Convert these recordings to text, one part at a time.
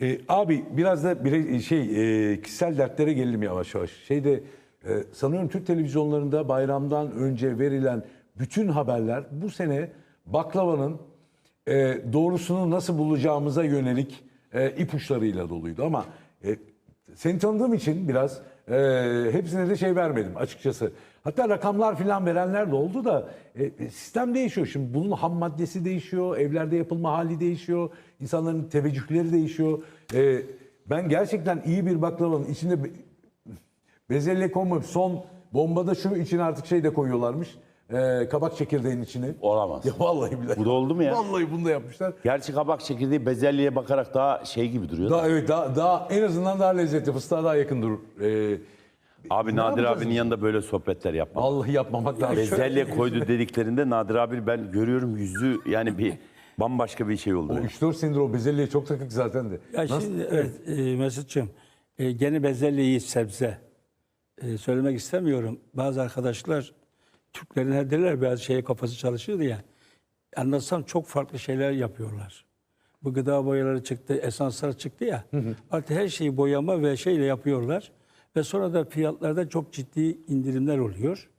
E, abi biraz da bire, şey e, kişisel dertlere gelelim yavaş yavaş. Şeyde e, sanıyorum Türk televizyonlarında bayramdan önce verilen bütün haberler bu sene baklavanın e, doğrusunu nasıl bulacağımıza yönelik e, ipuçlarıyla doluydu. Ama e, seni tanıdığım için biraz e, hepsine de şey vermedim açıkçası. Hatta rakamlar filan verenler de oldu da e, sistem değişiyor. Şimdi bunun ham maddesi değişiyor, evlerde yapılma hali değişiyor, insanların teveccühleri değişiyor. E, ben gerçekten iyi bir baklavanın içinde be- bezelye konmayıp son bombada şu için artık şey de koyuyorlarmış. E, kabak çekirdeğinin içine. Olamaz. Ya vallahi billahi. Bu da oldu mu ya? Vallahi bunu da yapmışlar. Gerçi kabak çekirdeği bezelyeye bakarak daha şey gibi duruyor. da. Daha evet daha, daha en azından daha lezzetli, fıstığa daha yakın durur. E, Abi Ne Nadir yapacağız abinin biz? yanında böyle sohbetler yapma. vallahi yapmamak lazım. Bezelye koydu dediklerinde Nadir abi ben görüyorum yüzü yani bir bambaşka bir şey oldu. O 3-4 senedir o bezelyeye çok takık zaten de. Ya şimdi evet e, Mesut'cum e, gene bezelye iyi sebze. E, söylemek istemiyorum. Bazı arkadaşlar Türklerin her derler biraz şeye kafası çalışıyordu ya. Anlatsam çok farklı şeyler yapıyorlar. Bu gıda boyaları çıktı, esanslar çıktı ya. Artık her şeyi boyama ve şeyle yapıyorlar. Ve sonra da fiyatlarda çok ciddi indirimler oluyor.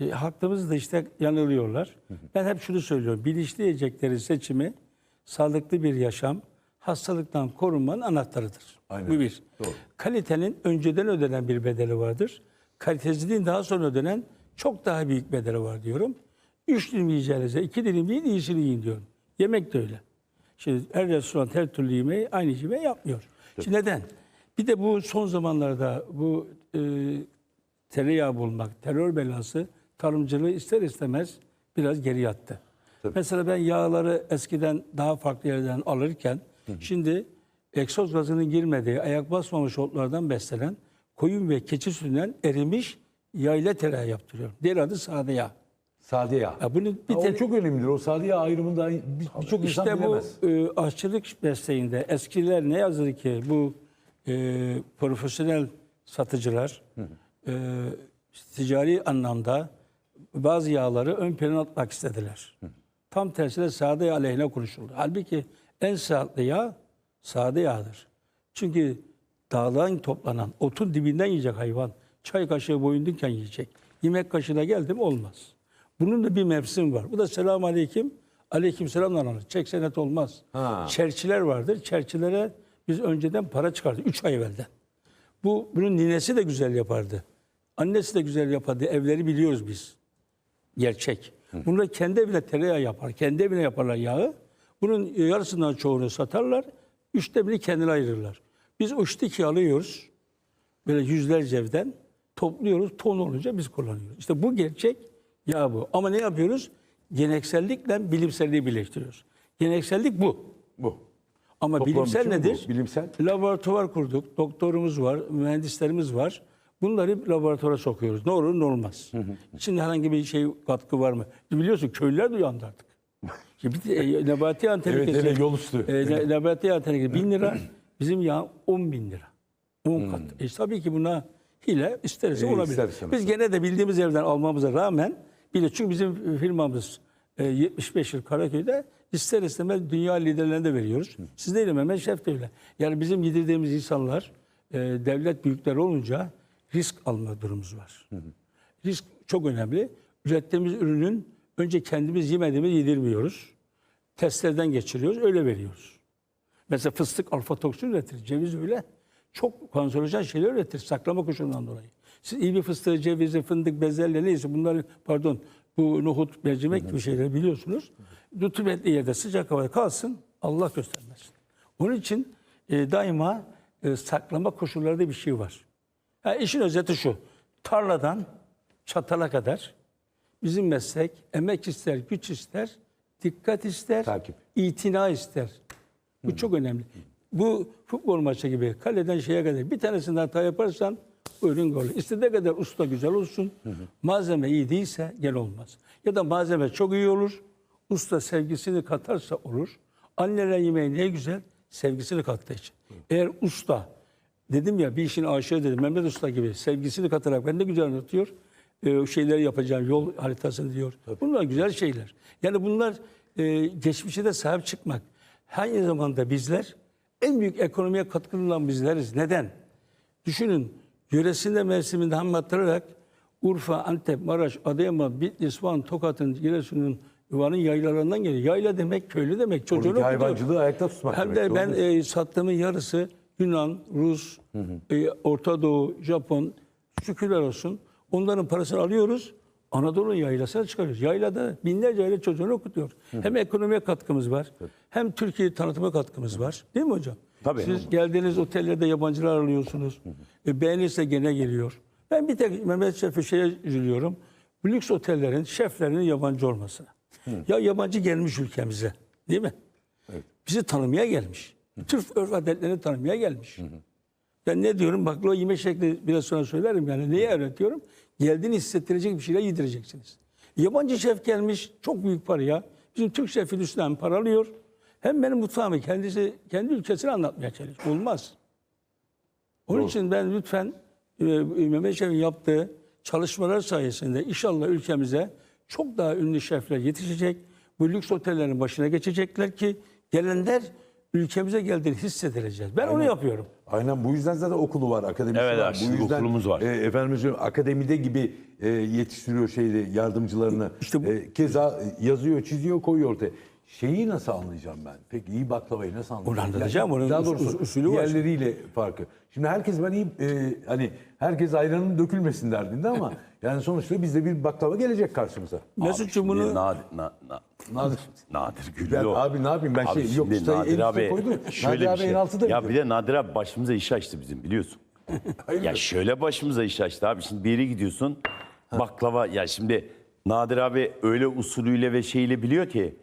E, halkımız da işte yanılıyorlar. Ben hep şunu söylüyorum. Bilinçli yiyecekleri seçimi sağlıklı bir yaşam, hastalıktan korunmanın anahtarıdır. Aynen. Bu bir. Doğru. Kalitenin önceden ödenen bir bedeli vardır. Kalitesizliğin daha sonra ödenen çok daha büyük bedeli var diyorum. Üç dilim yiyeceğinize iki dilim yiyin, iyisini yiyin diyorum. Yemek de öyle. Şimdi her restoran her türlü yemeği aynı yemeği yapmıyor. Şimdi neden? Bir de bu son zamanlarda bu e, tereyağı bulmak, terör belası tarımcılığı ister istemez biraz geri yattı. Mesela ben yağları eskiden daha farklı yerden alırken şimdi egzoz gazının girmediği, ayak basmamış otlardan beslenen koyun ve keçi sütünden erimiş yağ ile tereyağı yaptırıyorum. Diğer adı. Sade yağ. Ya bunun bir o tane- çok önemlidir. O sade yağ ayrımında bir- birçok insan İşte bu bilemez. e, aşçılık mesleğinde eskiler ne yazık ki bu e, profesyonel satıcılar e, ticari anlamda bazı yağları ön plana atmak istediler. Tam tersine sade yağ aleyhine konuşuldu. Halbuki en sağlıklı yağ sade yağdır. Çünkü dağdan toplanan otun dibinden yiyecek hayvan. Çay kaşığı boyundayken yiyecek. Yemek kaşığına geldi mi olmaz. Bunun da bir mevsim var. Bu da selam aleyküm. Aleyküm selamla alınır. Çek senet olmaz. Ha. Çerçiler vardır. Çerçilere biz önceden para çıkardık. Üç ay evvelden. Bu, bunun ninesi de güzel yapardı. Annesi de güzel yapardı. Evleri biliyoruz biz. Gerçek. Bunlar kendi evine tereyağı yapar. Kendi evine yaparlar yağı. Bunun yarısından çoğunu satarlar. Üçte birini kendine ayırırlar. Biz o üçteki alıyoruz. Böyle yüzlerce evden topluyoruz. Ton olunca biz kullanıyoruz. İşte bu gerçek yağ bu. Ama ne yapıyoruz? Geleneksellikle bilimselliği birleştiriyoruz. Geleneksellik bu. Bu. Ama Toplam bilimsel biçimi bu. nedir? Bilimsel. Laboratuvar kurduk. Doktorumuz var, mühendislerimiz var. Bunları laboratuvara sokuyoruz. Ne olur ne olmaz. Şimdi herhangi bir şey katkı var mı? Biliyorsun köylüler de uyandı artık. Şimdi e, nebati antenna Evet, hele yol üstü. E, ne- nebati antenna kesin. bin lira. Bizim yağ 10 bin lira. 10 kat. E, tabii ki buna hile isteriz E, olabilir. ister istemez. Biz gene de bildiğimiz evden almamıza rağmen bile çünkü bizim firmamız e, 75 yıl Karaköy'de ister istemez dünya liderlerine de veriyoruz. Siz değil Mehmet Şef de öyle. Yani bizim yedirdiğimiz insanlar e, devlet büyükleri olunca risk alma durumumuz var. Risk çok önemli. Ürettiğimiz ürünün önce kendimiz yemediğimiz yedirmiyoruz. Testlerden geçiriyoruz, öyle veriyoruz. Mesela fıstık alfa toksin üretir, ceviz öyle. Çok kanserojen şeyler üretir saklama koşulundan dolayı. Siz iyi bir fıstığı, cevizi, fındık, bezelye neyse bunları pardon bu nohut, mercimek gibi şeyleri biliyorsunuz. Rutubetli yerde sıcak havada kalsın Allah göstermesin. Onun için e, daima e, saklama koşullarında bir şey var. Ha, işin özeti şu. Tarladan çatala kadar bizim meslek emek ister, güç ister, dikkat ister, Takip. itina ister. Bu çok önemli. Bu futbol maçı gibi kaleden şeye kadar bir tanesini hata yaparsan ürün gol. İstediği kadar usta güzel olsun. Malzeme iyi değilse gel olmaz. Ya da malzeme çok iyi olur. Usta sevgisini katarsa olur. Anneler yemeği ne güzel sevgisini kattığı için. Eğer usta dedim ya bir işin aşığı dedim Mehmet Usta gibi sevgisini katarak ben de güzel anlatıyor. E, şeyleri yapacağım yol haritasını diyor. Bunlar güzel şeyler. Yani bunlar e, geçmişe de sahip çıkmak. Aynı zamanda bizler en büyük ekonomiye katkılı olan bizleriz. Neden? Düşünün yöresinde mevsiminde ham attırarak Urfa, Antep, Maraş, Adıyaman, Bitlis, Van, Tokat'ın, Giresun'un, Van'ın yaylalarından geliyor. Yayla demek köylü demek. Çocuğunu Oradaki hayvancılığı ayakta tutmak Hem demek. de ben e, sattığımın yarısı Yunan, Rus, e, Orta Doğu, Japon, şükürler olsun. Onların parasını alıyoruz. Anadolu yaylasına çıkarıyoruz. Yaylada binlerce aile çocuğunu okutuyor. Hem ekonomiye katkımız var, hem Türkiye tanıtıma katkımız var. Değil mi hocam? Tabii. Siz geldiğiniz otellerde yabancılar alıyorsunuz. E, beğenirse gene geliyor. Ben bir tek Mehmet Şef'e şeye üzülüyorum. Lüks otellerin şeflerinin yabancı olmasına. Ya yabancı gelmiş ülkemize. Değil mi? Bizi tanımaya gelmiş. Türk örf adetlerini tanımaya gelmiş. Ben ne diyorum? Baklava yeme şekli biraz sonra söylerim yani. Neyi öğretiyorum? Geldiğini hissettirecek bir şeyler yedireceksiniz. Yabancı şef gelmiş çok büyük paraya. Bizim Türk şefi üstünden para alıyor. Hem benim mutfağımı kendisi kendi ülkesini anlatmaya çalışıyor. Olmaz. Onun için ben lütfen e, Mehmet Şef'in yaptığı çalışmalar sayesinde inşallah ülkemize çok daha ünlü şefler yetişecek. Bu lüks otellerin başına geçecekler ki gelenler ülkemize geldiğini hissedileceğiz. Ben onu yapıyorum. Aynen bu yüzden zaten okulu var, akademisi Evet, var. bu yüzden, okulumuz var. E, efendim söyleyeyim, akademide gibi e, yetiştiriyor şeyde yardımcılarını. İşte bu- E, keza yazıyor, çiziyor, koyuyor ortaya. Şeyi nasıl anlayacağım ben? Peki iyi baklavayı nasıl anlayacağım? Onu anlatacağım, onun Daha us- doğrusu us- usulü var. diğerleriyle farkı. Şimdi herkes ben iyi, e, hani herkes ayranın dökülmesin derdinde ama yani sonuçta bizde bir baklava gelecek karşımıza. Mesut'cum bunu Nadir, na, na, Nadir. Nadir Güllü Ben o. abi ne yapayım ben Abi şey yok şimdi en Nadir abi koydum. şöyle Nadir bir abi şey. en altıda Ya gidiyor. bir de Nadir abi başımıza iş açtı bizim biliyorsun. ya şöyle başımıza iş açtı abi. Şimdi bir yere gidiyorsun baklava ya şimdi Nadir abi öyle usulüyle ve şeyle biliyor ki.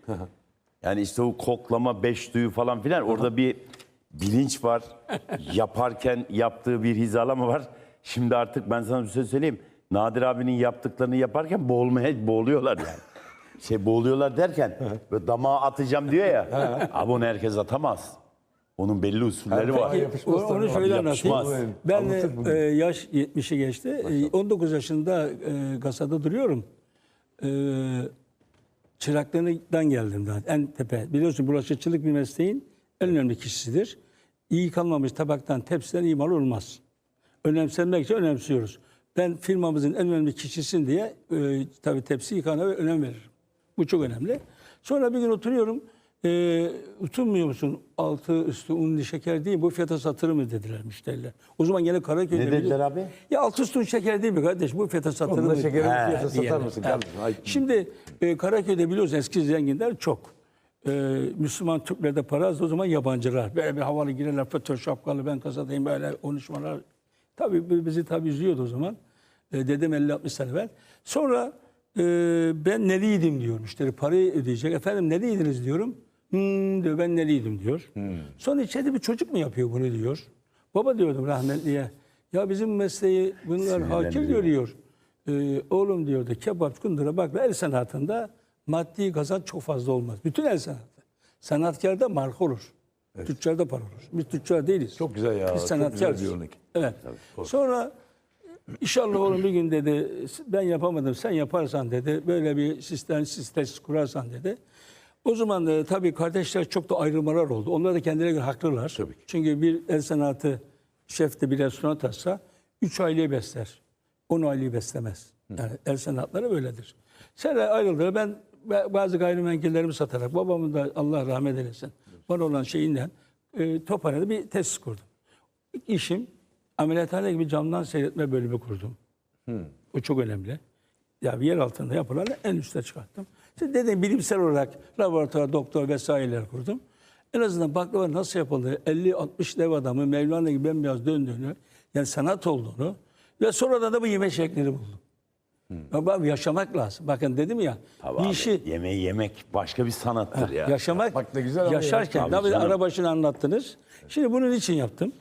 Yani işte o koklama beş duyu falan filan orada bir bilinç var. Yaparken yaptığı bir hizalama var. Şimdi artık ben sana bir şey söyleyeyim. Nadir abinin yaptıklarını yaparken boğulmaya boğuluyorlar yani. Şey boğuluyorlar derken böyle damağa atacağım diyor ya. abi onu herkes atamaz. Onun belli usulleri var. Yapışmaz onu, onu tabii. şöyle yapışmaz. anlatayım. Ben Anlatır e, yaş 70'i geçti. E, 19 yaşında e, kasada duruyorum. E, çıraklığından geldim daha. En tepe. Biliyorsun bulaşıkçılık bir mesleğin en önemli kişisidir. İyi kalmamış tabaktan, tepsiden iyi mal olmaz. Önemsenmek için önemsiyoruz. Ben firmamızın en önemli kişisin diye e, tabii tepsi yıkana önem veririm. Bu çok önemli. Sonra bir gün oturuyorum. E, utanmıyor musun? Altı üstü unlu şeker değil bu fiyata satılır mı dediler müşteriler. O zaman gene Karaköy'de... Ne dediler abi? Ya altı üstü un şeker değil mi kardeş? Bu fiyata satılır Onunla mı? şekerin He, fiyatı satar mısın kardeşim? Şimdi e, Karaköy'de biliyorsun eski zenginler çok. E, Müslüman Türklerde para az o zaman yabancılar. Böyle bir havalı girerler fötr şapkalı ben kasadayım böyle konuşmalar. Tabii bu bizi tabii üzüyordu o zaman. E, dedim 50-60 sene evvel. Sonra e, ben neliydim diyor müşteri parayı ödeyecek. Efendim neliydiniz diyorum. Hmm, diyor ben neliydim diyor. Sonra içeride bir çocuk mu yapıyor bunu diyor. Baba diyordum rahmetliye. Ya bizim mesleği bunlar hakir görüyor. Ee, oğlum diyordu kebap, kundura bak el sanatında maddi kazanç çok fazla olmaz. Bütün el sanatı. Sanatkarda marka olur. Tüccarda para olur. Biz tüccar değiliz. Çok güzel ya, Biz sanatkarız. Evet. Sonra inşallah oğlum bir gün dedi ben yapamadım sen yaparsan dedi. Böyle bir sistem sistem kurarsan dedi. O zaman da tabii kardeşler çok da ayrılmalar oldu. Onlar da kendilerine göre haklılar. Tabii ki. Çünkü bir el sanatı şef de bir restoran açsa 3 aileyi besler. 10 aileyi beslemez. Yani el sanatları böyledir. Sonra ayrıldılar. Ben bazı gayrimenkullerimi satarak babamın da Allah rahmet eylesin. Var olan şeyinden e, Tophane'de bir tesis kurdum. İlk işim ameliyathane gibi camdan seyretme bölümü kurdum. Bu çok önemli. Ya bir yer altında yapılan en üste çıkarttım. İşte dedim bilimsel olarak laboratuvar, doktor vesaireler kurdum. En azından baklava nasıl yapıldığı, 50-60 dev adamı Mevlana gibi bembeyaz döndüğünü, yani sanat olduğunu ve sonradan da bu yeme şeklini buldum. Bak, bak, yaşamak lazım. Bakın dedim ya, Tabii bir abi, işi yemeği yemek başka bir sanattır ya. Yaşamak, Bak ne güzel ama ya. yaşarken, Tabii tabii canım. arabaşını anlattınız. Şimdi bunun için yaptım.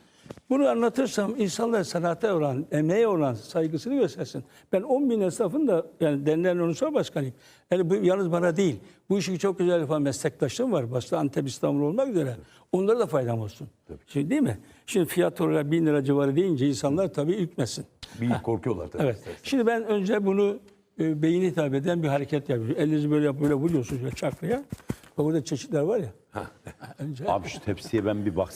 Bunu anlatırsam insanlar sanata olan, emeğe olan saygısını göstersin. Ben 10 bin esnafın da yani denilen ulusal başkanıyım. Yani bu yalnız bana değil. Bu işi çok güzel yapan meslektaşlarım var. Başta Antep İstanbul olmak üzere. Onlara da faydam olsun. Şimdi değil mi? Şimdi fiyat olarak 1000 lira civarı deyince insanlar tabii ürkmesin. Bir korkuyorlar tabii. Evet. Şimdi ben önce bunu e, beyine hitap eden bir hareket yapıyorum. Elinizi böyle yap, böyle vuruyorsunuz böyle çakraya. Bak burada çeşitler var ya. önce Abi şu tepsiye ben bir bak